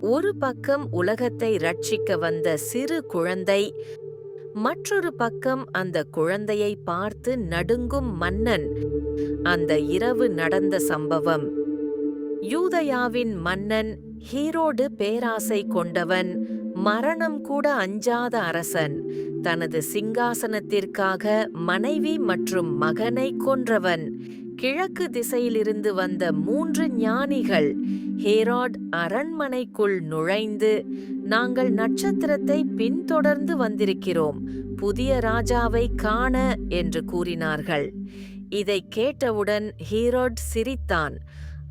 ஒரு பக்கம் உலகத்தை ரட்சிக்க வந்த சிறு குழந்தை மற்றொரு பக்கம் அந்த குழந்தையை பார்த்து நடுங்கும் மன்னன். அந்த இரவு நடந்த சம்பவம். யூதயாவின் மன்னன் ஹீரோடு பேராசை கொண்டவன் மரணம் கூட அஞ்சாத அரசன். தனது சிங்காசனத்திற்காக மனைவி மற்றும் மகனை கொன்றவன். கிழக்கு திசையிலிருந்து வந்த மூன்று ஞானிகள் ஹேராட் அரண்மனைக்குள் நுழைந்து நாங்கள் நட்சத்திரத்தை பின்தொடர்ந்து வந்திருக்கிறோம் புதிய ராஜாவை காண என்று கூறினார்கள். இதை கேட்டவுடன் ஹீரோட் சிரித்தான்.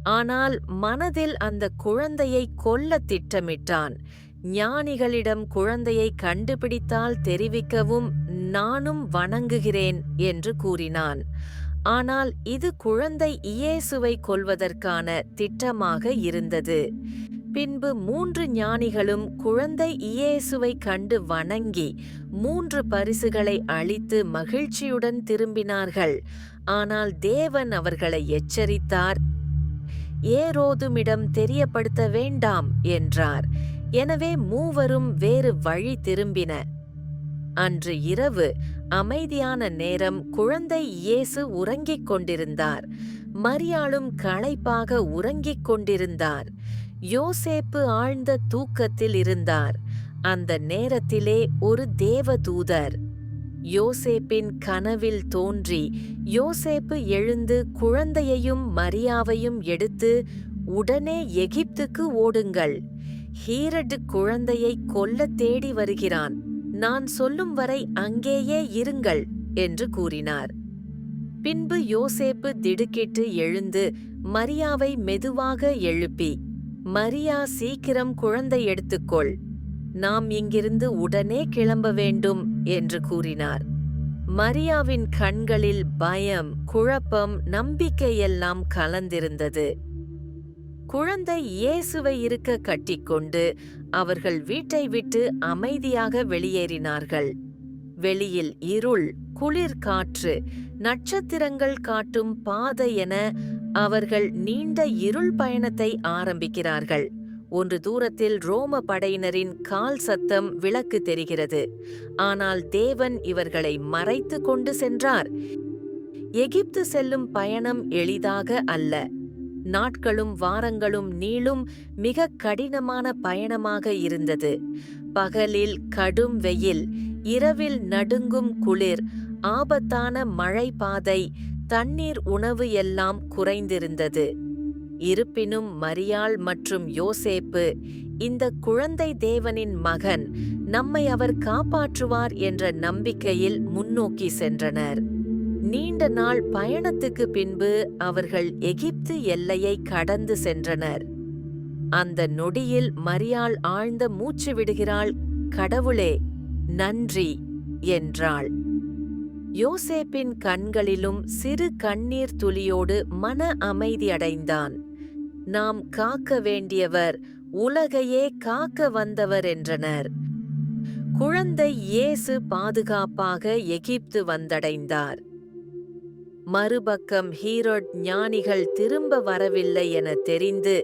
ஆனால் மனதில் அந்த குழந்தையை கொல்ல திட்டமிட்டான். ஞானிகளிடம் குழந்தையை கண்டுபிடித்தால் தெரிவிக்கவும் நானும் வணங்குகிறேன் என்று கூறினான். ஆனால் இது குழந்தை இயேசுவை கொல்வதற்கான திட்டமாக இருந்தது. பின்பு மூன்று ஞானிகளும் குழந்தை இயேசுவை கண்டு வணங்கி மூன்று பரிசுகளை அளித்து மகிழ்ச்சியுடன் திரும்பினார்கள். ஆனால் தேவன் அவர்களை எச்சரித்தார். ஏரோதுமிடம் தெரியப்படுத்த வேண்டாம் என்றார். எனவே மூவரும் வேறு வழி திரும்பின அன்று இரவு அமைதியான நேரம் குழந்தை இயேசு உறங்கிக் கொண்டிருந்தார். மரியாளும் களைப்பாக உறங்கிக் கொண்டிருந்தார். யோசேப்பு ஆழ்ந்த தூக்கத்தில் இருந்தார். அந்த நேரத்திலே ஒரு தேவதூதர். யோசேப்பின் கனவில் தோன்றி யோசேப்பு எழுந்து குழந்தையையும் மரியாவையும் எடுத்து உடனே எகிப்துக்கு ஓடுங்கள். ஹீரடு குழந்தையை கொல்ல தேடி வருகிறான். நான் சொல்லும் வரை அங்கேயே இருங்கள் என்று கூறினார். பின்பு யோசேப்பு திடுக்கிட்டு எழுந்து மரியாவை மெதுவாக எழுப்பி மரியா சீக்கிரம் குழந்தை எடுத்துக்கொள். நாம் இங்கிருந்து உடனே கிளம்ப வேண்டும் என்று கூறினார். மரியாவின் கண்களில் பயம் குழப்பம் நம்பிக்கையெல்லாம் கலந்திருந்தது. குழந்தை இயேசுவை இருக்க கட்டிக்கொண்டு அவர்கள் வீட்டை விட்டு அமைதியாக வெளியேறினார்கள். வெளியில் இருள் குளிர் காற்று நட்சத்திரங்கள் காட்டும் பாதை என அவர்கள் நீண்ட இருள் பயணத்தை ஆரம்பிக்கிறார்கள். ஒன்று தூரத்தில் ரோம படையினரின் கால் சத்தம் விளக்கு தெரிகிறது. ஆனால் தேவன் இவர்களை மறைத்து கொண்டு சென்றார். எகிப்து செல்லும் பயணம் எளிதாக அல்ல. நாட்களும் வாரங்களும் நீளும் மிக கடினமான பயணமாக இருந்தது. பகலில் கடும் வெயில் இரவில் நடுங்கும் குளிர் ஆபத்தான மழை பாதை தண்ணீர் உணவு எல்லாம் குறைந்திருந்தது. இருப்பினும் மரியாள் மற்றும் யோசேப்பு இந்த குழந்தை தேவனின் மகன் நம்மை அவர் காப்பாற்றுவார் என்ற நம்பிக்கையில் முன்னோக்கி சென்றனர். நீண்ட நாள் பயணத்துக்கு பின்பு அவர்கள் எகிப்து எல்லையை கடந்து சென்றனர். அந்த நொடியில் மரியாள் ஆழ்ந்த மூச்சு விடுகிறாள் கடவுளே நன்றி என்றாள். யோசேப்பின் கண்களிலும் சிறு கண்ணீர் துளியோடு மன அமைதியடைந்தான் நாம் காக்க வேண்டியவர் உலகையே காக்க வந்தவர் என்றனர். குழந்தை இயேசு பாதுகாப்பாக எகிப்து வந்தடைந்தார். மறுபக்கம் ஹீரோட் ஞானிகள் திரும்ப வரவில்லை என தெரிந்து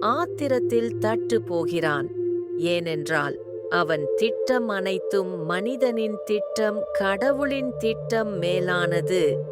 ஆத்திரத்தில் தட்டு போகிறான். ஏனென்றால் அவன் திட்டம் அனைத்தும் மனிதனின் திட்டம் கடவுளின் திட்டம் மேலானது.